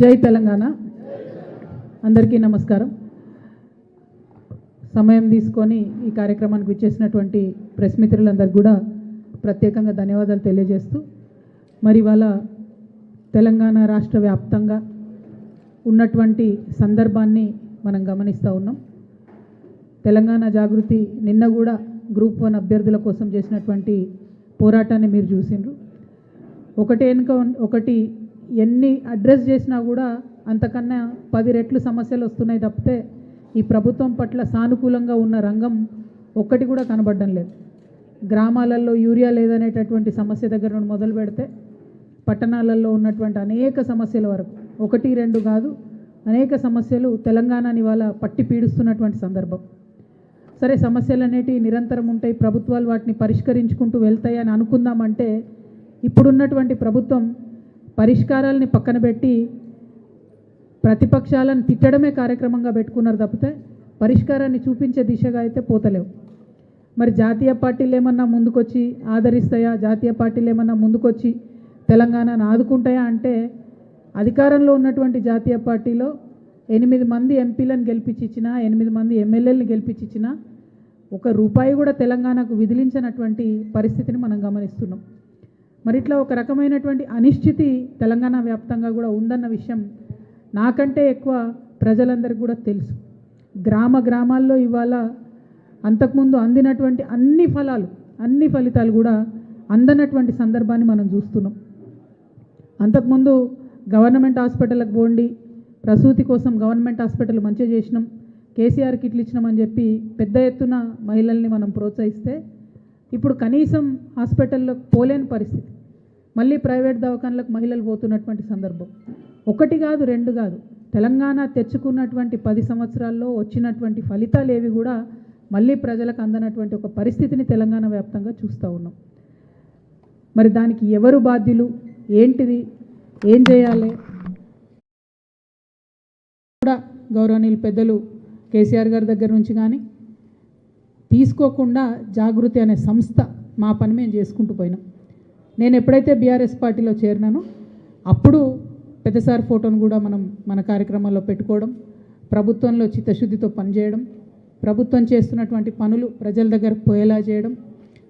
జై తెలంగాణ. అందరికీ నమస్కారం. సమయం తీసుకొని ఈ కార్యక్రమానికి విచ్చేసినటువంటి ప్రెస్ మిత్రులందరికీ కూడా ప్రత్యేకంగా ధన్యవాదాలు తెలియజేస్తూ మరి ఇవాళ తెలంగాణ రాష్ట్ర వ్యాప్తంగా ఉన్నటువంటి సందర్భాన్ని మనం గమనిస్తూ ఉన్నాం. తెలంగాణ జాగృతి నిన్న కూడా గ్రూప్ వన్ అభ్యర్థుల కోసం చేసినటువంటి పోరాటాన్ని మీరు చూసిండ్రు. ఒకటే వెనుక ఒకటి ఎన్ని అడ్రస్ చేసినా కూడా అంతకన్నా పది రెట్లు సమస్యలు వస్తున్నాయి తప్పితే ఈ ప్రభుత్వం పట్ల సానుకూలంగా ఉన్న రంగం ఒక్కటి కూడా కనబడడం లేదు. గ్రామాలలో యూరియా లేదనేటటువంటి సమస్య దగ్గర నుండి మొదలు పెడితే పట్టణాలలో ఉన్నటువంటి అనేక సమస్యల వరకు ఒకటి రెండు కాదు అనేక సమస్యలు తెలంగాణని ఇవాళ పట్టి పీడిస్తున్నటువంటి సందర్భం. సరే సమస్యలు అనేటివి నిరంతరం ఉంటాయి ప్రభుత్వాలు వాటిని పరిష్కరించుకుంటూ వెళ్తాయని అనుకుందామంటే ఇప్పుడున్నటువంటి ప్రభుత్వం పరిష్కారాలని పక్కన పెట్టి ప్రతిపక్షాలను తిట్టడమే కార్యక్రమంగా పెట్టుకున్నారు తప్పితే పరిష్కారాన్ని చూపించే దిశగా అయితే పోతలేవు. మరి జాతీయ పార్టీలు ఏమన్నా ముందుకొచ్చి ఆదరిస్తాయా? జాతీయ పార్టీలు ఏమన్నా ముందుకొచ్చి తెలంగాణను ఆదుకుంటాయా అంటే అధికారంలో ఉన్నటువంటి జాతీయ పార్టీలో ఎనిమిది మంది ఎంపీలను గెలిపించినా ఎనిమిది మంది ఎమ్మెల్యేలను గెలిపించినా ఒక రూపాయి కూడా తెలంగాణకు విధిలించినటువంటి పరిస్థితిని మనం గమనిస్తున్నాం. మరి ఇట్లా ఒక రకమైనటువంటి అనిశ్చితి తెలంగాణ వ్యాప్తంగా కూడా ఉందన్న విషయం నాకంటే ఎక్కువ ప్రజలందరికీ కూడా తెలుసు. గ్రామ గ్రామాల్లో ఇవాళ అంతకుముందు అందినటువంటి అన్ని ఫలాలు అన్ని ఫలితాలు కూడా అందనటువంటి సందర్భాన్ని మనం చూస్తున్నాం. అంతకుముందు గవర్నమెంట్ హాస్పిటల్కి పోండి ప్రసూతి కోసం గవర్నమెంట్ హాస్పిటల్ మంచిగా చేసినాం కేసీఆర్ కిట్లు ఇచ్చినామని చెప్పి పెద్ద ఎత్తున మహిళల్ని మనం ప్రోత్సహిస్తే ఇప్పుడు కనీసం హాస్పిటల్లో పోలేని పరిస్థితి. మళ్ళీ ప్రైవేట్ దవాఖానలకు మహిళలు పోతున్నటువంటి సందర్భం. ఒకటి కాదు రెండు కాదు. తెలంగాణ తెచ్చుకున్నటువంటి పది సంవత్సరాల్లో వచ్చినటువంటి ఫలితాలు ఏవి కూడా మళ్ళీ ప్రజలకు అందనటువంటి ఒక పరిస్థితిని తెలంగాణ వ్యాప్తంగా చూస్తూ ఉన్నాం. మరి దానికి ఎవరు బాధ్యులు? ఏంటిది? ఏం చేయాలి? కూడా గౌరవనీయులు పెద్దలు కేసీఆర్ గారి దగ్గర నుంచి కానీ తీసుకోకుండా జాగృతి అనే సంస్థ మా పని మేము చేసుకుంటూ పోయినాం. నేను ఎప్పుడైతే బీఆర్ఎస్ పార్టీలో చేరినానో అప్పుడు పెద్దసారి ఫోటోను కూడా మనం మన కార్యక్రమాల్లో పెట్టుకోవడం ప్రభుత్వంలో చిత్తశుద్ధితో పనిచేయడం ప్రభుత్వం చేస్తున్నటువంటి పనులు ప్రజల దగ్గర పోయేలా చేయడం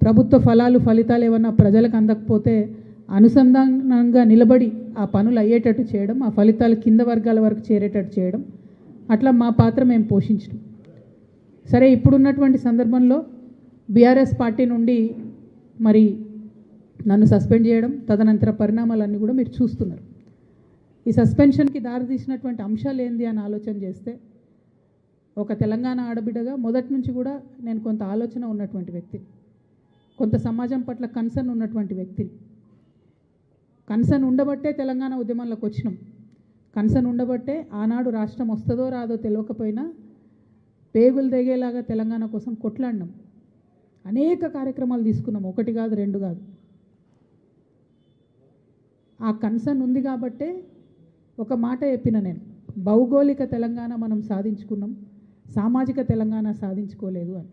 ప్రభుత్వ ఫలాలు ఫలితాలు ఏమన్నా ప్రజలకు అందకపోతే అనుసంధానంగా నిలబడి ఆ పనులు అయ్యేటట్టు చేయడం ఆ ఫలితాలు కింద వర్గాల వరకు చేరేటట్టు చేయడం అట్లా మా పాత్ర మేము పోషించడం సరే ఇప్పుడున్నటువంటి సందర్భంలో బీఆర్ఎస్ పార్టీ నుండి మరి నన్ను సస్పెండ్ చేయడం తదనంతర పరిణామాలన్నీ కూడా మీరు చూస్తున్నారు. ఈ సస్పెన్షన్కి దారితీసినటువంటి అంశాలు ఏంది అని ఆలోచన చేస్తే ఒక తెలంగాణ ఆడబిడ్డగా మొదటి నుంచి కూడా నేను కొంత ఆలోచన ఉన్నటువంటి వ్యక్తిని కొంత సమాజం పట్ల కన్సర్న్ ఉన్నటువంటి వ్యక్తిని. కన్సర్న్ ఉండబట్టే తెలంగాణ ఉద్యమంలోకి వచ్చినాం. కన్సర్న్ ఉండబట్టే ఆనాడు రాష్ట్రం వస్తుందో రాదో తెలియకపోయినా పేగులు తెగేలాగా తెలంగాణ కోసం కొట్లాడినాం. అనేక కార్యక్రమాలు తీసుకున్నాం. ఒకటి కాదు రెండు కాదు. ఆ కన్సర్న్ ఉంది కాబట్టే ఒక మాట చెప్పిన నేను. భౌగోళిక తెలంగాణ మనం సాధించుకున్నాం సామాజిక తెలంగాణ సాధించుకోలేదు అని.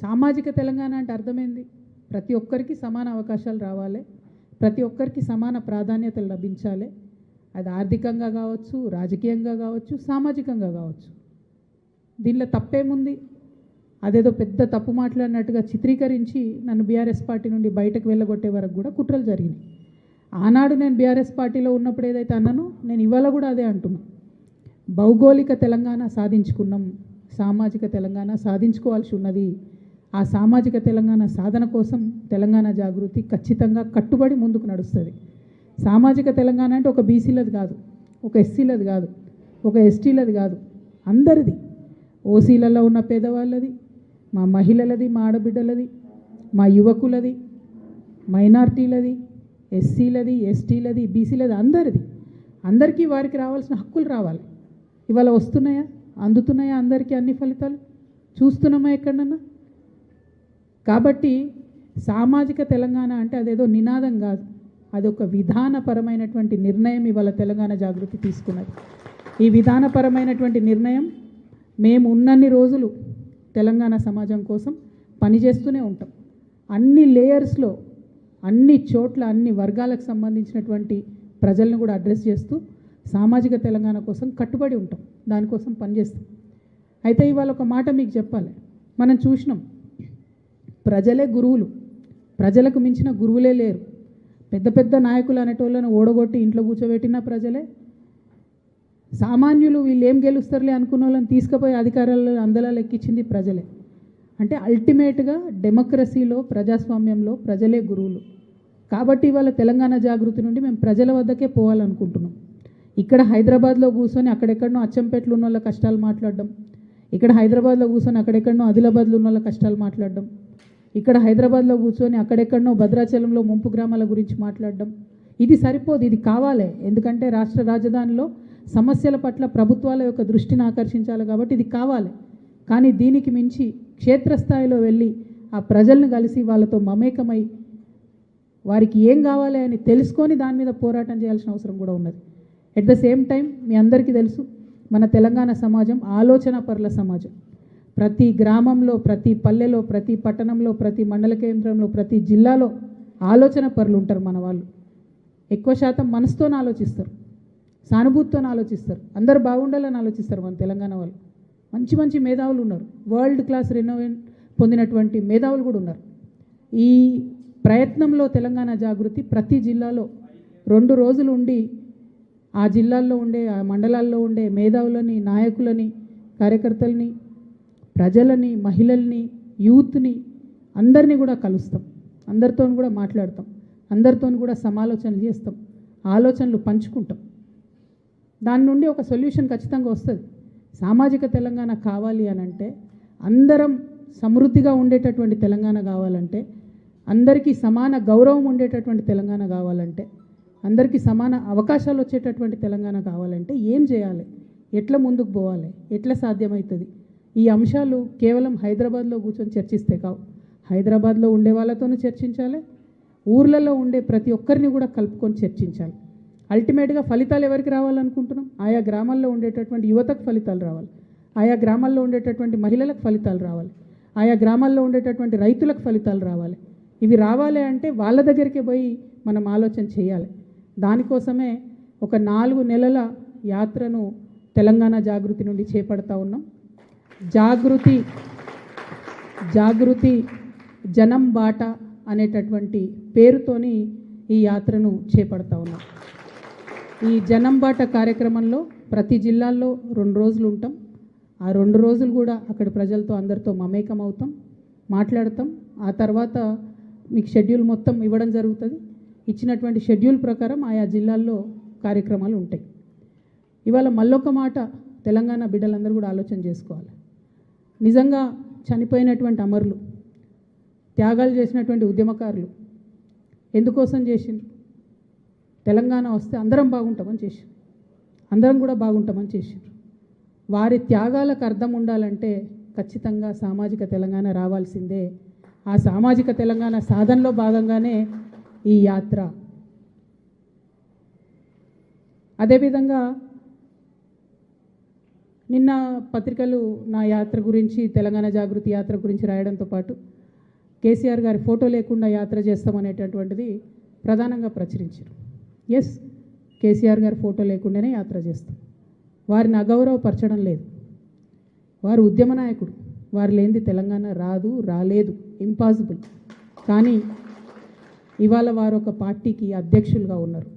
సామాజిక తెలంగాణ అంటే అర్థమైంది? ప్రతి ఒక్కరికి సమాన అవకాశాలు రావాలి ప్రతి ఒక్కరికి సమాన ప్రాధాన్యతలు లభించాలి. అది ఆర్థికంగా కావచ్చు రాజకీయంగా కావచ్చు సామాజికంగా కావచ్చు. దీనిలో తప్పేముంది? అదేదో పెద్ద తప్పు మాట్లాడినట్టుగా చిత్రీకరించి నన్ను బీఆర్ఎస్ పార్టీ నుండి బయటకు వెళ్ళగొట్టే వరకు కూడా కుట్రలు జరిగినాయి. ఆనాడు నేను బీఆర్ఎస్ పార్టీలో ఉన్నప్పుడు ఏదైతే అన్నానో నేను ఇవాళ కూడా అదే అంటున్నా. భౌగోళిక తెలంగాణ సాధించుకున్నాం సామాజిక తెలంగాణ సాధించుకోవాల్సి ఉన్నది. ఆ సామాజిక తెలంగాణ సాధన కోసం తెలంగాణ జాగృతి ఖచ్చితంగా కట్టుబడి ముందుకు నడుస్తుంది. సామాజిక తెలంగాణ అంటే ఒక బీసీలది కాదు ఒక ఎస్సీలది కాదు ఒక ఎస్టీలది కాదు అందరిది. ఓసీలలో ఉన్న పేదవాళ్ళది మా మహిళలది మా ఆడబిడ్డలది మా యువకులది మైనార్టీలది ఎస్సీలది ఎస్టీలది బీసీలది అందరిది. అందరికీ వారికి రావాల్సిన హక్కులు రావాలి. ఇవాళ వస్తున్నాయా? అందుతున్నాయా అందరికీ అన్ని ఫలితాలు? చూస్తున్నామా ఎక్కడన్నా కాబట్టి సామాజిక తెలంగాణ అంటే అదేదో నినాదం కాదు. అది ఒక విధానపరమైనటువంటి నిర్ణయం ఇవాళ తెలంగాణ జాగృతి తీసుకున్నది. ఈ విధానపరమైనటువంటి నిర్ణయం మేము ఉన్నన్ని రోజులు తెలంగాణ సమాజం కోసం పనిచేస్తూనే ఉంటాం. అన్ని లేయర్స్లో అన్ని చోట్ల అన్ని వర్గాలకు సంబంధించినటువంటి ప్రజలను కూడా అడ్రస్ చేస్తూ సామాజిక తెలంగాణ కోసం కట్టుబడి ఉంటాం. దానికోసం పనిచేస్తాం అయితే ఇవాళ ఒక మాట మీకు చెప్పాలి. మనం చూసినాం ప్రజలే గురువులు. ప్రజలకు మించిన గురువులే లేరు. పెద్ద పెద్ద నాయకులు అనేటోళ్ళను ఓడగొట్టి ఇంట్లో కూర్చోబెట్టిన ప్రజలే. సామాన్యులు వీళ్ళు ఏం గెలుస్తారులే అనుకున్న వాళ్ళని తీసుకుపోయి అధికారాలు అందలా లెక్కించింది ప్రజలే. అంటే అల్టిమేట్గా డెమోక్రసీలో ప్రజాస్వామ్యంలో ప్రజలే గురువులు. కాబట్టి ఇవాళ తెలంగాణ జాగృతి నుండి మేము ప్రజల వద్దకే పోవాలనుకుంటున్నాం. ఇక్కడ హైదరాబాద్లో కూర్చొని అక్కడెక్కడనో అచ్చంపేటలో ఉన్న వాళ్ళ కష్టాలు మాట్లాడడం ఇక్కడ హైదరాబాద్లో కూర్చొని అక్కడెక్కడనో ఆదిలాబాద్లో ఉన్న వాళ్ళ కష్టాలు మాట్లాడడం ఇక్కడ హైదరాబాద్లో కూర్చొని అక్కడెక్కడనో భద్రాచలంలో ముంపు గ్రామాల గురించి మాట్లాడడం ఇది సరిపోదు ఇది కావాలి. ఎందుకంటే రాష్ట్ర రాజధానిలో సమస్యల పట్ల ప్రభుత్వాల యొక్క దృష్టిని ఆకర్షించాలి కాబట్టి ఇది కావాలి. కానీ దీనికి మించి క్షేత్రస్థాయిలో వెళ్ళి ఆ ప్రజల్ని కలిసి వాళ్ళతో మమేకమై వారికి ఏం కావాలి అని తెలుసుకొని దాని మీద పోరాటం చేయాల్సిన అవసరం కూడా ఉన్నది. ఎట్ ద సేమ్ టైం మీ అందరికీ తెలుసు మన తెలంగాణ సమాజం ఆలోచన పరుల సమాజం. ప్రతి గ్రామంలో ప్రతి పల్లెలో ప్రతి పట్టణంలో ప్రతి మండల కేంద్రంలో ప్రతి జిల్లాలో ఆలోచన పరులు ఉంటారు మన వాళ్ళు. ఎక్కువ శాతం మనసుతో ఆలోచిస్తారు సానుభూతితో ఆలోచిస్తారు అందరు బాగుండాలని ఆలోచిస్తారు మన తెలంగాణ వాళ్ళు. మంచి మంచి మేధావులు ఉన్నారు. వరల్డ్ క్లాస్ రెనోవేట్ పొందినటువంటి మేధావులు కూడా ఉన్నారు. ఈ ప్రయత్నంలో తెలంగాణ జాగృతి ప్రతి జిల్లాలో రెండు రోజులు ఉండి ఆ జిల్లాల్లో ఉండే ఆ మండలాల్లో ఉండే మేధావులని నాయకులని కార్యకర్తలని ప్రజలని మహిళల్ని యూత్ని అందరినీ కూడా కలుస్తాం. అందరితో కూడా మాట్లాడతాం. అందరితో కూడా సమాలోచనలు చేస్తాం. ఆలోచనలు పంచుకుంటాం. దాని నుండి ఒక సొల్యూషన్ ఖచ్చితంగా వస్తుంది. సామాజిక తెలంగాణ కావాలి అని అంటే అందరం సమృద్ధిగా ఉండేటటువంటి తెలంగాణ కావాలంటే అందరికీ సమాన గౌరవం ఉండేటటువంటి తెలంగాణ కావాలంటే అందరికీ సమాన అవకాశాలు వచ్చేటటువంటి తెలంగాణ కావాలంటే ఏం చేయాలి? ఎట్లా ముందుకు పోవాలి? ఎట్లా సాధ్యమవుతుంది ఈ అంశాలు కేవలం హైదరాబాద్లో కూర్చొని చర్చిస్తే కావు. హైదరాబాద్లో ఉండే వాళ్ళతోనూ చర్చించాలి. ఊర్లలో ఉండే ప్రతి ఒక్కరిని కూడా కలుపుకొని చర్చించాలి. అల్టిమేట్గా ఫలితాలు ఎవరికి రావాలనుకుంటున్నాం? ఆయా గ్రామాల్లో ఉండేటటువంటి యువతకు ఫలితాలు రావాలి. ఆయా గ్రామాల్లో ఉండేటటువంటి మహిళలకు ఫలితాలు రావాలి. ఆయా గ్రామాల్లో ఉండేటటువంటి రైతులకు ఫలితాలు రావాలి. ఇవి రావాలి అంటే వాళ్ళ దగ్గరికి పోయి మనం ఆలోచన చేయాలి. దానికోసమే ఒక నాలుగు నెలల యాత్రను తెలంగాణ జాగృతి నుండి చేపడతా ఉన్నాం. జాగృతి జాగృతి జనం బాట అనేటటువంటి పేరుతోని ఈ యాత్రను చేపడతా ఉన్నాం. ఈ జనం బాట కార్యక్రమంలో ప్రతి జిల్లాల్లో రెండు రోజులు ఉంటాం. ఆ రెండు రోజులు కూడా అక్కడ ప్రజలతో అందరితో మమేకం అవుతాం మాట్లాడతాం. ఆ తర్వాత మీకు షెడ్యూల్ మొత్తం ఇవ్వడం జరుగుతుంది. ఇచ్చినటువంటి షెడ్యూల్ ప్రకారం ఆయా జిల్లాల్లో కార్యక్రమాలు ఉంటాయి. ఇవాళ మళ్ళొక మాట తెలంగాణ బిడ్డలందరూ కూడా ఆలోచన చేసుకోవాలి. నిజంగా చనిపోయినటువంటి అమరులు త్యాగాలు చేసినటువంటి ఉద్యమకారులు ఎందుకోసం చేసిండ్రు? తెలంగాణ వస్తే అందరం బాగుంటామని చేసిండ్రు. అందరం కూడా బాగుంటామని చేసిండ్రు. వారి త్యాగాలకు అర్థం ఉండాలంటే ఖచ్చితంగా సామాజిక తెలంగాణ రావాల్సిందే ఆ సామాజిక తెలంగాణ సాధనలో భాగంగానే ఈ యాత్ర. అదేవిధంగా నిన్న పత్రికలు నా యాత్ర గురించి తెలంగాణ జాగృతి యాత్ర గురించి రాయడంతో పాటు కేసీఆర్ గారి ఫోటో లేకుండా యాత్ర చేస్తామనేటటువంటిది ప్రధానంగా ప్రచురించారు. ఎస్ కేసీఆర్ గారి ఫోటో లేకుండానే యాత్ర చేస్తాం. వారిని అగౌరవపరచడం లేదు. వారు ఉద్యమ నాయకుడు. వారు లేనిది తెలంగాణ రాదు రాలేదు. ఇంపాసిబుల్ కానీ ఇవాళ వారు ఒక పార్టీకి అధ్యక్షులుగా ఉన్నారు.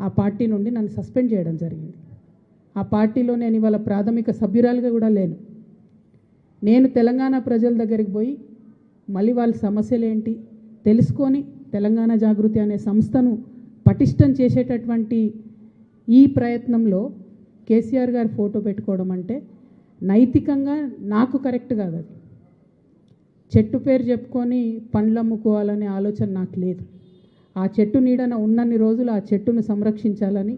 ఆ పార్టీ నుండి నన్ను సస్పెండ్ చేయడం జరిగింది. ఆ పార్టీలో నేను ఇవాళ ప్రాథమిక సభ్యురాలుగా కూడా లేను. నేను తెలంగాణ ప్రజల దగ్గరికి పోయి మళ్ళీ వాళ్ళ సమస్యలు ఏంటి తెలుసుకొని తెలంగాణ జాగృతి అనే సంస్థను పటిష్టం చేసేటటువంటి ఈ ప్రయత్నంలో కేసీఆర్ గారి ఫోటో పెట్టుకోవడం అంటే నైతికంగా నాకు కరెక్ట్ కాదు అది. చెట్టు పేరు చెప్పుకొని పండ్లు అమ్ముకోవాలనే ఆలోచన నాకు లేదు. ఆ చెట్టు నీడన ఉన్నన్ని రోజులు ఆ చెట్టును సంరక్షించాలని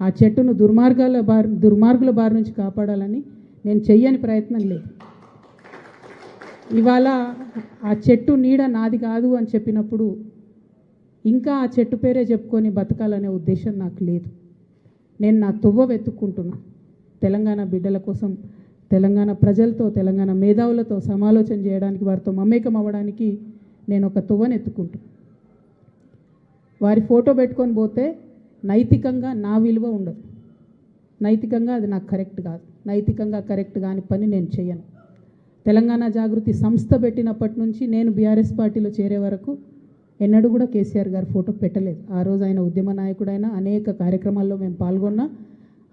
ఆ చెట్టును దుర్మార్గాల బారి దుర్మార్గుల బారి నుంచి కాపాడాలని నేను చెయ్యని ప్రయత్నం లేదు. ఇవాళ ఆ చెట్టు నీడ నాది కాదు అని చెప్పినప్పుడు ఇంకా ఆ చెట్టు పేరే చెప్పుకొని బతకాలనే ఉద్దేశం నాకు లేదు. నేను నా తువ్వ వెతుక్కుంటున్నా. తెలంగాణ బిడ్డల కోసం తెలంగాణ ప్రజలతో తెలంగాణ మేధావులతో సమాలోచన చేయడానికి వారితో మమేకం అవ్వడానికి నేను ఒక తువ్వను ఎత్తుకుంటున్నా వారి ఫోటో పెట్టుకొని పోతే నైతికంగా నా విలువ ఉండదు. నైతికంగా అది నాకు కరెక్ట్ కాదు. నైతికంగా కరెక్ట్ కాని పని నేను చేయను. తెలంగాణ జాగృతి సంస్థ పెట్టినప్పటి నుంచి నేను బీఆర్ఎస్ పార్టీలో చేరే వరకు ఎన్నడూ కూడా కేసీఆర్ గారు ఫోటో పెట్టలేదు. ఆ రోజు ఆయన ఉద్యమ నాయకుడైనా అనేక కార్యక్రమాల్లో మేము పాల్గొన్నా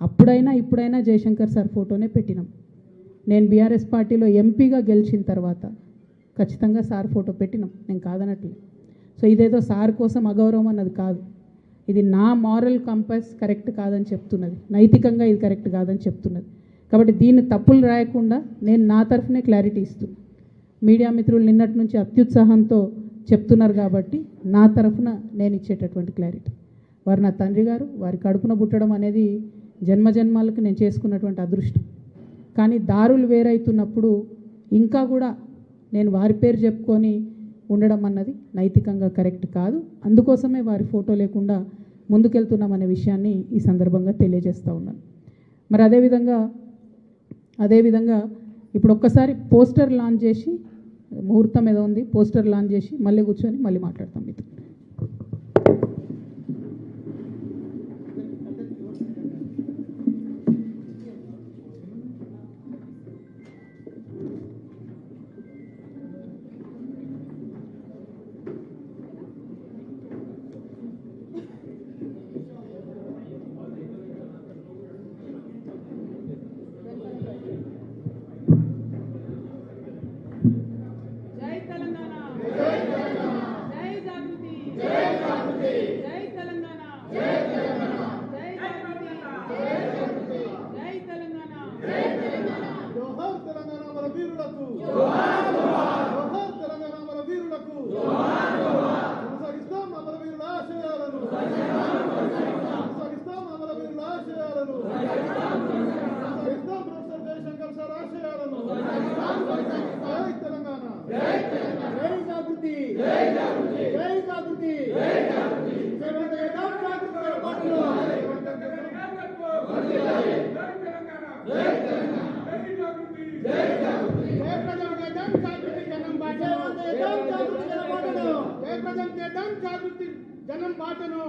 అప్పుడైనా ఇప్పుడైనా జయశంకర్ సార్ ఫోటోనే పెట్టినాం. నేను బీఆర్ఎస్ పార్టీలో ఎంపీగా గెలిచిన తర్వాత ఖచ్చితంగా సార్ ఫోటో పెట్టినాం. నేను కాదనట్లేదు. సో ఇదేదో సార్ కోసం అగౌరవం అన్నది కాదు. ఇది నా మారల్ కంపస్ కరెక్ట్ కాదని చెప్తున్నది. నైతికంగా ఇది కరెక్ట్ కాదని చెప్తున్నది. కాబట్టి దీన్ని తప్పులు రాయకుండా నేను నా తరఫునే క్లారిటీ ఇస్తూ మీడియా మిత్రులు నిన్నటి నుంచి అత్యుత్సాహంతో చెప్తున్నారు కాబట్టి నా తరఫున నేను ఇచ్చేటటువంటి క్లారిటీ. వారు నా తండ్రి గారు వారి కడుపున పుట్టడం అనేది జన్మ జన్మాలకు నేను చేసుకున్నటువంటి అదృష్టం. కానీ దారులు వేరైతున్నప్పుడు ఇంకా కూడా నేను వారి పేరు చెప్పుకొని ఉండడం అన్నది నైతికంగా కరెక్ట్ కాదు. అందుకోసమే వారి ఫోటో లేకుండా ముందుకెళ్తున్నామనే విషయాన్ని ఈ సందర్భంగా తెలియజేస్తూ ఉన్నాను. మరి అదేవిధంగా అదేవిధంగా ఇప్పుడు ఒక్కసారి పోస్టర్ లాంచ్ చేసి ముహూర్తం ఏదో ఉంది పోస్టర్ లాంచ్ చేసి మళ్ళీ కూర్చొని మళ్ళీ మాట్లాడతాం మీతో జై తెలంగాణ జై జాగృతి జై జాగృతి జై తెలంగాణ జై తెలంగాణ జై జాగృతి జై తెలంగాణ జోహార్ తెలంగాణ మన వీరులకు జోహార్ తెలంగాణ మన వీరులకు కొనసాగిస్తాం అమర వీరుల ఆశయాలను కొనసాగిస్తాం అమర వీరుల ఆశయాలను కొనసాగిస్తాం ప్రొఫెసర్ జయశంకర్ సార్ ఆశయాలను జై తెలంగాణ జై జాగృతి జై జాగృతి జై జాగృతి జై జాగృతి జాగృతి ఏర్పాటులో జై ప్రజలు చేద్దాం జాగృతి జనం బాటను చేద్దాం మాటను